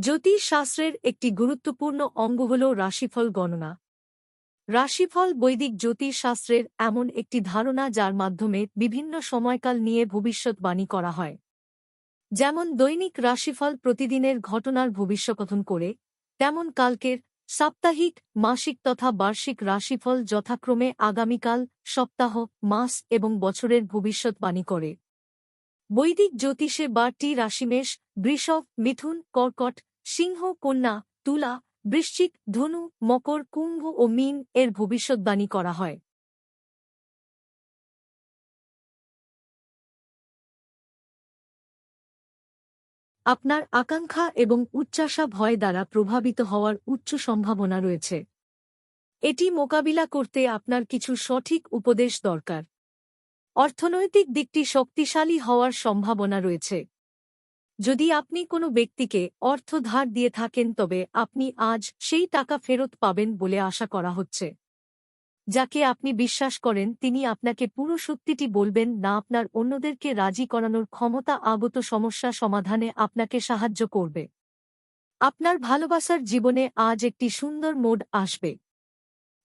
জ্যোতিষ শাস্ত্রের একটি গুরুত্বপূর্ণ অঙ্গ হল রাশিফল গণনা। রাশিফল বৈদিক জ্যোতিষ শাস্ত্রের এমন একটি ধারণা যার মাধ্যমে বিভিন্ন সময়কাল নিয়ে ভবিষ্যৎবাণী করা হয়। যেমন দৈনিক রাশিফল প্রতিদিনের ঘটনার ভবিষ্যকথন করে, তেমন কালকের সাপ্তাহিক, মাসিক তথা বার্ষিক রাশিফল যথাক্রমে আগামীকাল, সপ্তাহ, মাস এবং বছরের ভবিষ্যৎবাণী করে। বৈদিক জ্যোতিষে বারটি রাশিমেষ, বৃষভ, মিথুন, কর্কট সিংহ, কন্যা, তুলা, বৃশ্চিক, ধনু, মকর, কুম্ভ ও মীন এর ভবিষ্যৎবাণী করা হয়। আপনার আকাঙ্ক্ষা এবং উচ্চাসা ভয় দ্বারা প্রভাবিত হওয়ার উচ্চ সম্ভাবনা রয়েছে। এটি মোকাবিলা করতে আপনার কিছু সঠিক উপদেশ দরকার। অর্থনৈতিক দিকটি শক্তিশালী হওয়ার সম্ভাবনা রয়েছে। যদি আপনি কোনো ব্যক্তিকে অর্থ ধার দিয়ে থাকেন, তবে আপনি আজ সেই টাকা ফেরত পাবেন বলে আশা করা হচ্ছে। যাকে আপনি বিশ্বাস করেন, তিনি আপনাকে পুরো সত্যিটি বলবেন, না আপনার অন্যদেরকে রাজি করানোর ক্ষমতা আগত সমস্যা সমাধানে আপনাকে সাহায্য করবে। আপনার ভালোবাসার জীবনে আজ একটি সুন্দর মোড আসবে।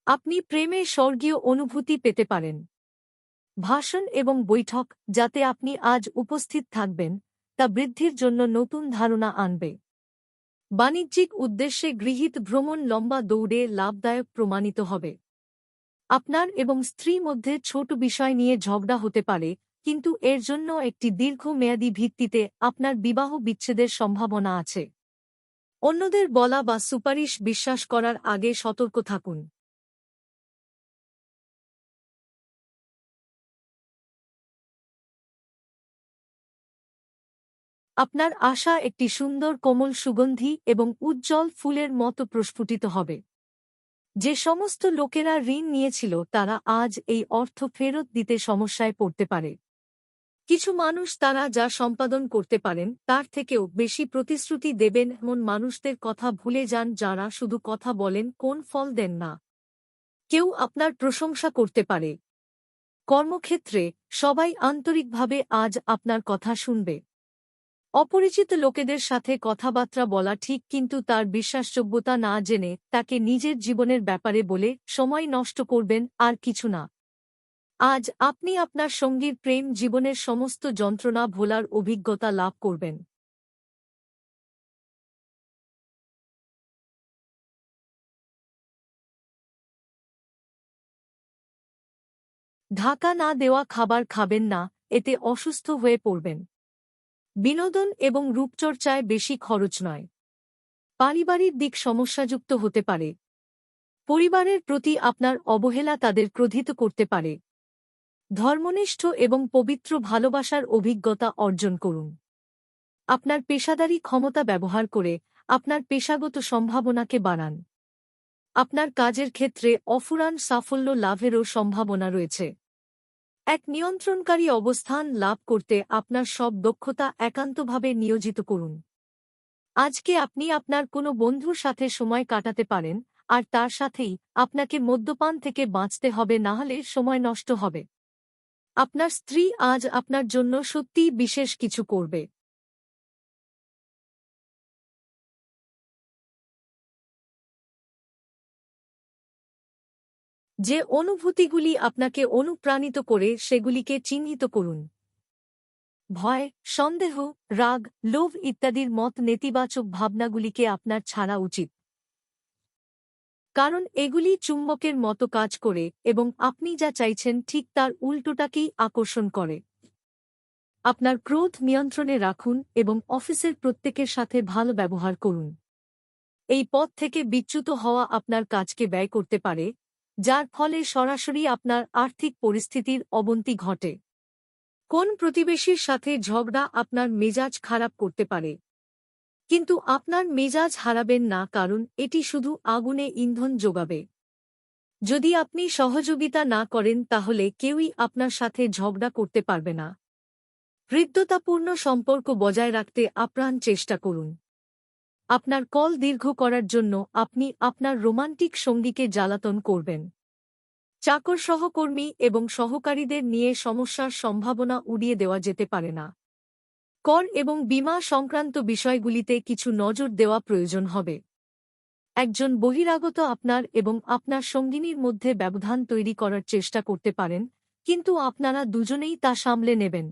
আপনি প্রেমে স্বর্গীয় অনুভূতি পেতে পারেন। ভাষণ এবং বৈঠক, যাতে আপনি আজ উপস্থিত থাকবেন তা বৃদ্ধির জন্য নতুন ধারণা আনবে। বাণিজ্যিক উদ্দেশ্যে গৃহীত ভ্রমণ লম্বা দৌড়ে লাভদায়ক প্রমাণিত হবে। আপনার এবং স্ত্রী মধ্যে ছোট বিষয় নিয়ে ঝগড়া হতে পারে, কিন্তু এর জন্য একটি দীর্ঘমেয়াদী ভিত্তিতে আপনার বিবাহ বিচ্ছেদের সম্ভাবনা আছে। অন্যদের বলা বা সুপারিশ বিশ্বাস করার আগে সতর্ক থাকুন। আপনার আশা একটি সুন্দর কোমল সুগন্ধি এবং উজ্জ্বল ফুলের মতো প্রস্ফুটিত হবে। যে সমস্ত লোকেরা ঋণ নিয়েছিল, তারা আজ এই অর্থ ফেরত দিতে সমস্যায় পড়তে পারে। কিছু মানুষ তারা যা সম্পাদন করতে পারেন, তার থেকেও বেশি প্রতিশ্রুতি দেবেন এমন মানুষদের কথা ভুলে যান যারা শুধু কথা বলেন, কোন ফল দেন না। কেউ আপনার প্রশংসা করতে পারে। কর্মক্ষেত্রে সবাই আন্তরিকভাবে আজ আপনার কথা শুনবে। অপরিচিত লোকেদের সাথে কথাবার্তা বলা ঠিক কিন্তু তার বিশ্বাসযোগ্যতা না জেনে তাকে নিজের জীবনের ব্যাপারে বলে সময় নষ্ট করবেন আর কিছু না। আজ আপনি আপনার সঙ্গীর প্রেম জীবনের সমস্ত যন্ত্রণা ভোলার অভিজ্ঞতা লাভ করবেন। ঢাকা না দেওয়া খাবার খাবেন না, এতে অসুস্থ হয়ে পড়বেন। বিনোদন এবং রূপচর্চায় বেশি খরচ নয়। পারিবারিক দিক সমস্যাযুক্ত হতে পারে। পরিবারের প্রতি আপনার অবহেলা তাদের ক্রোধিত করতে পারে। ধর্মনিষ্ঠ এবং পবিত্র ভালোবাসার অভিজ্ঞতা অর্জন করুন। আপনার পেশাদারী ক্ষমতা ব্যবহার করে আপনার পেশাগত সম্ভাবনাকে বাড়ান। আপনার কাজের ক্ষেত্রে অফুরান সাফল্য লাভেরও সম্ভাবনা রয়েছে। এক নিয়ন্ত্রণকারী অবস্থান লাভ করতে আপনার সব দক্ষতা একান্তভাবে নিয়োজিত করুন। আজকে আপনি আপনার কোনো বন্ধুর সাথে সময় কাটাতে পারেন, আর তার সাথেই আপনাকে মদ্যপান থেকে বাঁচতে হবে, না হলে সময় নষ্ট হবে। আপনার স্ত্রী আজ আপনার জন্য সত্যিই বিশেষ কিছু করবে। যে অনুভূতিগুলি আপনাকে অনুপ্রাণিত করে সেগুলিকে চিহ্নিত করুন। ভয়, সন্দেহ, রাগ, লোভ ইত্যাদির মত নেতিবাচক ভাবনাগুলিকে আপনার ছাড়া উচিত। কারণ এগুলি চুম্বকের মতো কাজ করে এবং আপনি যা চাইছেন ঠিক তার উল্টোটাকেই আকর্ষণ করে। আপনার ক্রোধ নিয়ন্ত্রণে রাখুন এবং অফিসের প্রত্যেকের সাথে ভালো ব্যবহার করুন। এই পথ থেকে বিচ্যুত হওয়া আপনার কাজকে ব্যয় করতে পারে যার ফলে সরাসরি আপনার আর্থিক পরিস্থিতির অবনতি ঘটে। কোন প্রতিবেশীর সাথে ঝগড়া আপনার মেজাজ খারাপ করতে পারে। কিন্তু আপনার মেজাজ হারাবেন না কারণ এটি শুধু আগুনে ইন্ধন যোগাবে যদি আপনি সহযোগিতা না করেন তাহলে কেউই আপনার সাথে ঝগড়া করতে পারবে না। হৃদ্যতাপূর্ণ সম্পর্ক বজায় রাখতে আপ্রাণ চেষ্টা করুন। আপনার কল দীর্ঘ করার জন্য আপনি আপনার রোমান্টিক সঙ্গীকে জ্বালাতন করবেন। চাকর সহকর্মী এবং সহকারীদের নিয়ে সমস্যার সম্ভাবনা উড়িয়ে দেওয়া যেতে পারে না। কর এবং বীমা সংক্রান্ত বিষয়গুলিতে কিছু নজর দেওয়া প্রয়োজন হবে। একজন বহিরাগত আপনার এবং আপনার সঙ্গিনীর মধ্যে ব্যবধান তৈরি করার চেষ্টা করতে পারেন, কিন্তু আপনারা দুজনেই তা সামলে নেবেন।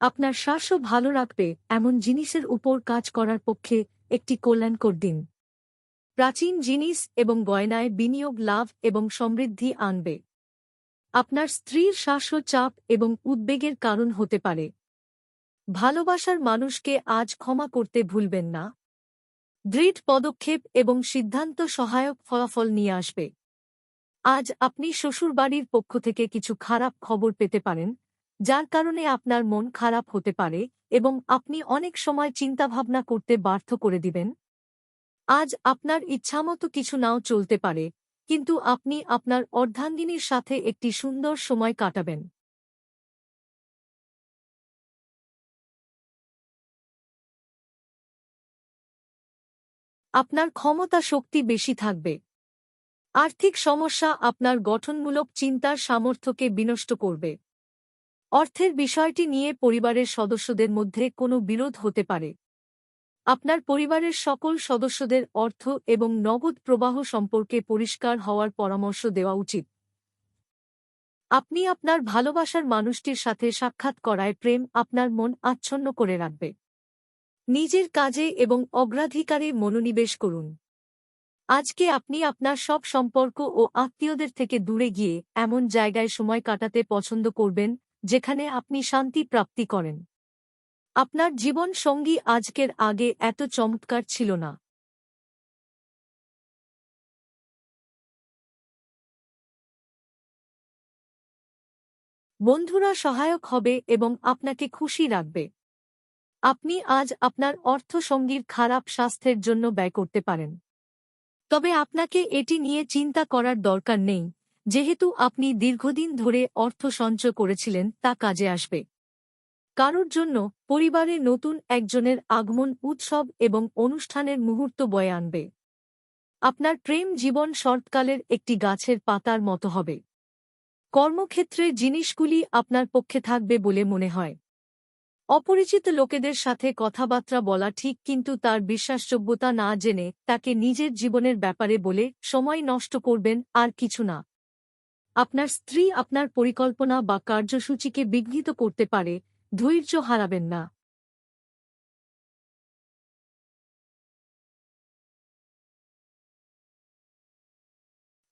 আপনার শ্বাসও ভালো রাখবে এমন জিনিসের উপর কাজ করার পক্ষে একটি কল্যাণকর দিন। প্রাচীন জিনিস এবং গয়নায় বিনিয়োগ, লাভ এবং সমৃদ্ধি আনবে। আপনার স্ত্রীর শ্বাসও চাপ এবং উদ্বেগের কারণ হতে পারে। ভালোবাসার মানুষকে আজ ক্ষমা করতে ভুলবেন না। দৃঢ় পদক্ষেপ এবং সিদ্ধান্ত সহায়ক ফলাফল নিয়ে আসবে। আজ আপনি শ্বশুরবাড়ির পক্ষ থেকে কিছু খারাপ খবর পেতে পারেন। যার কারণে আপনার মন খারাপ হতে পারে এবং আপনি অনেক সময় চিন্তাভাবনা করতে বাধ্য করে দিবেন। আজ আপনার ইচ্ছামতো কিছু নাও চলতে পারে, কিন্তু আপনি আপনার অর্ধাঙ্গিনীর সাথে একটি সুন্দর সময় কাটাবেন। আপনার ক্ষমতা শক্তি বেশি থাকবে। আর্থিক সমস্যা আপনার গঠনমূলক চিন্তার সামর্থ্যকে বিনষ্ট করবে। অর্থের বিষয়টি নিয়ে পরিবারের সদস্যদের মধ্যে কোনো বিরোধ হতে পারে। আপনার পরিবারের সকল সদস্যদের অর্থ এবং নগদ প্রবাহ সম্পর্কে পরিষ্কার হওয়ার পরামর্শ দেওয়া উচিত। আপনি আপনার ভালোবাসার মানুষটির সাথে সাক্ষাৎ করায় প্রেম আপনার মন আচ্ছন্ন করে রাখবে। নিজের কাজে এবং অগ্রাধিকারে মনোনিবেশ করুন। আজকে আপনি আপনার সব সম্পর্ক ও আত্মীয়দের থেকে দূরে গিয়ে এমন জায়গায় সময় কাটাতে পছন্দ করবেন যেখানে আপনি শান্তি প্রাপ্তি করেন। আপনার জীবন সঙ্গী আজকের আগে এত চমৎকার ছিল না। বন্ধুরা সহায়ক হবে এবং আপনাকে খুশি রাখবে। আপনি আজ আপনার অর্থ সঙ্গীর খারাপ স্বাস্থ্যের জন্য ব্যয় করতে পারেন। তবে আপনাকে এটি নিয়ে চিন্তা করার দরকার নেই। যেহেতু আপনি দীর্ঘদিন ধরে অর্থ সঞ্চয় করেছিলেন, তা কাজে আসবে। কারোর জন্য পরিবারে নতুন একজনের আগমন, উৎসব এবং অনুষ্ঠানের মুহূর্ত বয়ে আনবে। আপনার প্রেম জীবন শরৎকালের একটি গাছের পাতার মতো হবে। কর্মক্ষেত্রে জিনিসগুলি আপনার পক্ষে থাকবে বলে মনে হয়। অপরিচিত লোকেদের সাথে কথাবার্তা বলা ঠিক, কিন্তু তার বিশ্বাসযোগ্যতা না জেনে তাকে নিজের জীবনের ব্যাপারে বলে সময় নষ্ট করবেন আর কিছু না। আপনার স্ত্রী আপনার পরিকল্পনা বা কার্যসূচিকে বিঘ্নিত করতে পারে, ধৈর্য হারাবেন না।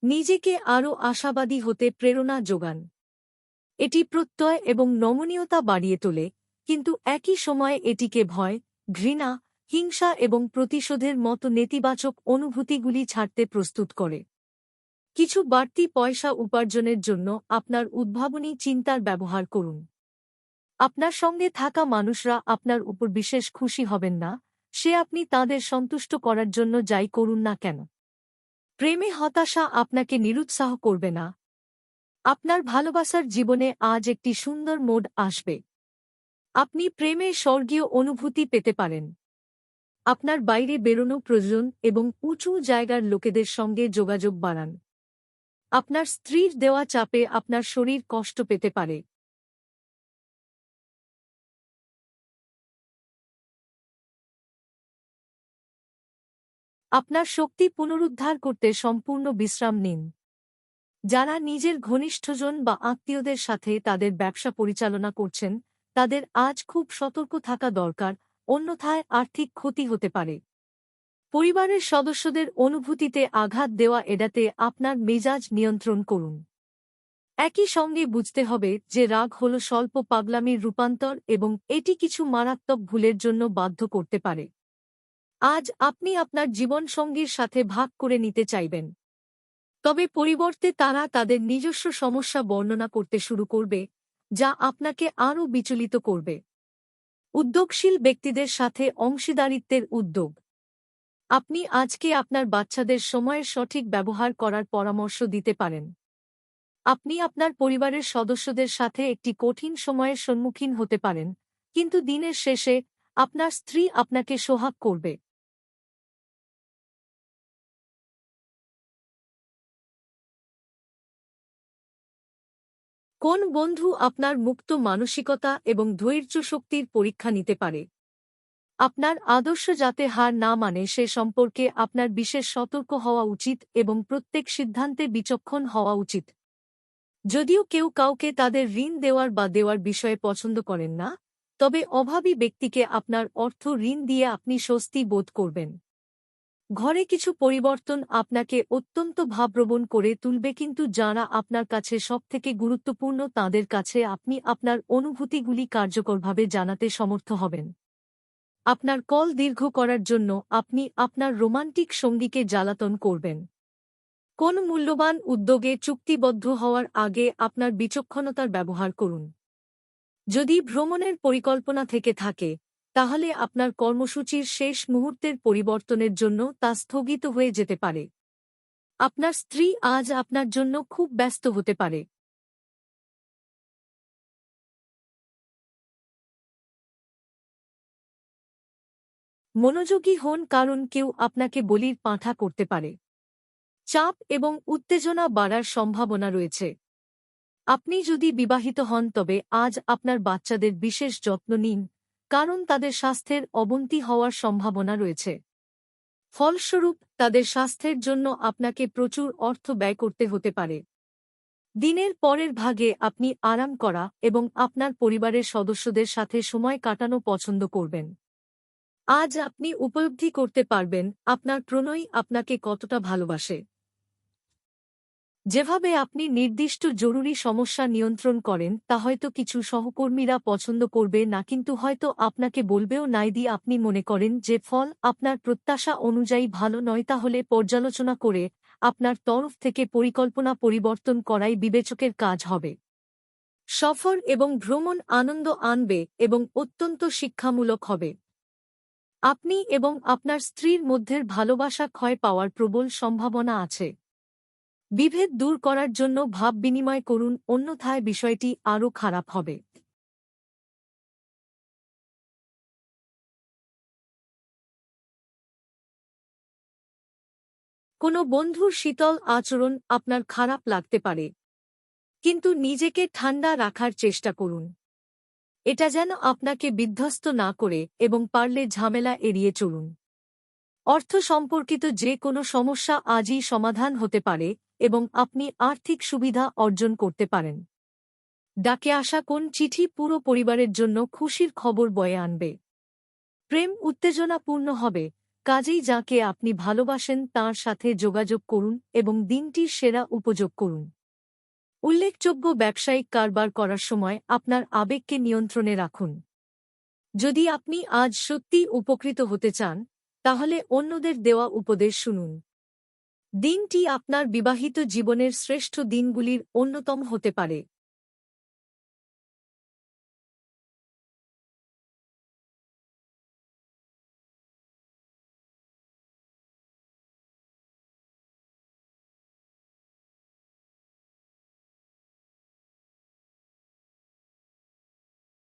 নিজেকে আরও আশাবাদী হতে প্রেরণা যোগান। এটি প্রত্যয় এবং নমনীয়তা বাড়িয়ে তোলে, কিন্তু একই সময়ে এটিকে ভয়, ঘৃণা, হিংসা এবং প্রতিশোধের মতো নেতিবাচক অনুভূতিগুলি ছাড়তে প্রস্তুত করে। কিছু বাড়তি পয়সা উপার্জনের জন্য আপনার উদ্ভাবনী চিন্তার ব্যবহার করুন। আপনার সঙ্গে থাকা মানুষরা আপনার উপর বিশেষ খুশি হবেন না, সে আপনি তাদের সন্তুষ্ট করার জন্য যাই করুন না কেন। প্রেমে হতাশা আপনাকে নিরুৎসাহ করবে না। আপনার ভালোবাসার জীবনে আজ একটি সুন্দর মোড আসবে। আপনি প্রেমে স্বর্গীয় অনুভূতি পেতে পারেন। আপনার বাইরে বেরোনো প্রয়োজন এবং উঁচু জায়গার লোকেদের সঙ্গে যোগাযোগ বাড়ান। আপনার স্ত্রীর দেওয়া চাপে আপনার শরীর কষ্ট পেতে পারে। আপনার শক্তি পুনরুদ্ধার করতে সম্পূর্ণ বিশ্রাম নিন। যারা নিজের ঘনিষ্ঠজন বা আত্মীয়দের সাথে তাদের ব্যবসা পরিচালনা করছেন, তাদের আজ খুব সতর্ক থাকা দরকার, অন্যথায় আর্থিক ক্ষতি হতে পারে। পরিবারের সদস্যদের অনুভূতিতে আঘাত দেওয়া এড়াতে আপনার মেজাজ নিয়ন্ত্রণ করুন। একই সঙ্গে বুঝতে হবে যে রাগ হল স্বল্প পাগলামির রূপান্তর এবং এটি কিছু মারাত্মক ভুলের জন্য বাধ্য করতে পারে। আজ আপনি আপনার জীবনসঙ্গীর সাথে ভাগ করে নিতে চাইবেন। তবে পরিবর্তে তারা তাদের নিজস্ব সমস্যা বর্ণনা করতে শুরু করবে, যা আপনাকে আরও বিচলিত করবে। উদ্যোগশীল ব্যক্তিদের সাথে অংশীদারিত্বের উদ্যোগ। আপনি আজকে আপনার বাচ্চাদের সময়ের সঠিক ব্যবহার করার পরামর্শ দিতে পারেন। আপনি আপনার পরিবারের সদস্যদের সাথে একটি কঠিন সময়ের সম্মুখীন হতে পারেন, কিন্তু দিনের শেষে আপনার স্ত্রী আপনাকে সোহাগ করবে। কোন বন্ধু আপনার মুক্ত মানসিকতা এবং ধৈর্য শক্তির পরীক্ষা নিতে পারে? আপনার আদর্শ যাতে হার না মানে সে সম্পর্কে আপনার বিশেষ সতর্ক হওয়া উচিত এবং প্রত্যেক সিদ্ধান্তে বিচক্ষণ হওয়া উচিত। যদিও কেউ কাউকে তাদের ঋণ দেওয়ার বা দেওয়ার বিষয়ে পছন্দ করেন না, তবে অভাবী ব্যক্তিকে আপনার অর্থ ঋণ দিয়ে আপনি স্বস্তি বোধ করবেন। ঘরে কিছু পরিবর্তন আপনাকে অত্যন্ত ভাবপ্রবণ করে তুলবে কিন্তু যারা আপনার কাছে সবথেকে গুরুত্বপূর্ণ তাদের কাছে আপনি আপনার অনুভূতিগুলি কার্যকরভাবে জানাতে সমর্থ হবেন। আপনার কল দীর্ঘ করার জন্য আপনি আপনার রোমান্টিক সঙ্গীকে জ্বালাতন করবেন। কোন মূল্যবান উদ্যোগে চুক্তিবদ্ধ হওয়ার আগে আপনার বিচক্ষণতার ব্যবহার করুন। যদি ভ্রমণের পরিকল্পনা থেকে থাকে, তাহলে আপনার কর্মসূচির শেষ মুহূর্তের পরিবর্তনের জন্য তা স্থগিত হয়ে যেতে পারে। আপনার স্ত্রী আজ আপনার জন্য খুব ব্যস্ত হতে পারে। মনোযোগী হন কারণ কেউ আপনাকে বলির পাঁঠা করতে পারে। চাপ এবং উত্তেজনা বাড়ার সম্ভাবনা রয়েছে। আপনি যদি বিবাহিত হন, তবে আজ আপনার বাচ্চাদের বিশেষ যত্ন নিন, কারণ তাদের স্বাস্থ্যের অবনতি হওয়ার সম্ভাবনা রয়েছে। ফলস্বরূপ, তাদের স্বাস্থ্যের জন্য আপনাকে প্রচুর অর্থ ব্যয় করতে হতে পারে। দিনের পরের ভাগে আপনি আরাম করা এবং আপনার পরিবারের সদস্যদের সাথে সময় কাটানো পছন্দ করবেন। আজ আপনি উপলব্ধি করতে পারবেন আপনার প্রণয় আপনাকে কতটা ভালোবাসে। যেভাবে আপনি নির্দিষ্ট জরুরি সমস্যা নিয়ন্ত্রণ করেন, তা হয়তো কিছু সহকর্মীরা পছন্দ করবে না, কিন্তু হয়তো আপনাকে বলবেও নাই দিয়ে আপনি মনে করেন যে, ফল আপনার প্রত্যাশা অনুযায়ী ভালো নয়, তাহলে পর্যালোচনা করে আপনার তরফ থেকে পরিকল্পনা পরিবর্তন করাই বিবেচকের কাজ হবে। সফর এবং ভ্রমণ আনন্দ আনবে এবং অত্যন্ত শিক্ষামূলক হবে। আপনি এবং আপনার স্ত্রীর মধ্যের ভালোবাসা ক্ষয় পাওয়ার প্রবল সম্ভাবনা আছে। বিভেদ দূর করার জন্য ভাব বিনিময় করুন, অন্যথায় বিষয়টি আরও খারাপ হবে। কোনো বন্ধুর শীতল আচরণ আপনার খারাপ লাগতে পারে। কিন্তু নিজেকে ঠান্ডা রাখার চেষ্টা করুন। এটা যেন আপনাকে বিধ্বস্ত না করে এবং পারলে ঝামেলা এড়িয়ে চলুন। অর্থ সম্পর্কিত যে কোনো সমস্যা আজই সমাধান হতে পারে এবং আপনি আর্থিক সুবিধা অর্জন করতে পারেন। ডাকে আসা কোন চিঠি পুরো পরিবারের জন্য খুশির খবর বয়ে আনবে। প্রেম উত্তেজনাপূর্ণ হবে, কাজেই যাকে আপনি ভালোবাসেন তার সাথে যোগাযোগ করুন এবং দিনটির সেরা উপযোগ করুন। উল্লেখযোগ্য ব্যবসায়িক কারবার করার সময় আপনার আবেগকে নিয়ন্ত্রণে রাখুন। যদি আপনি আজ সত্যি উপকৃত হতে চান, তাহলে অন্যদের দেওয়া উপদেশ শুনুন। দিনটি আপনার বিবাহিত জীবনের শ্রেষ্ঠ দিনগুলির অন্যতম হতে পারে।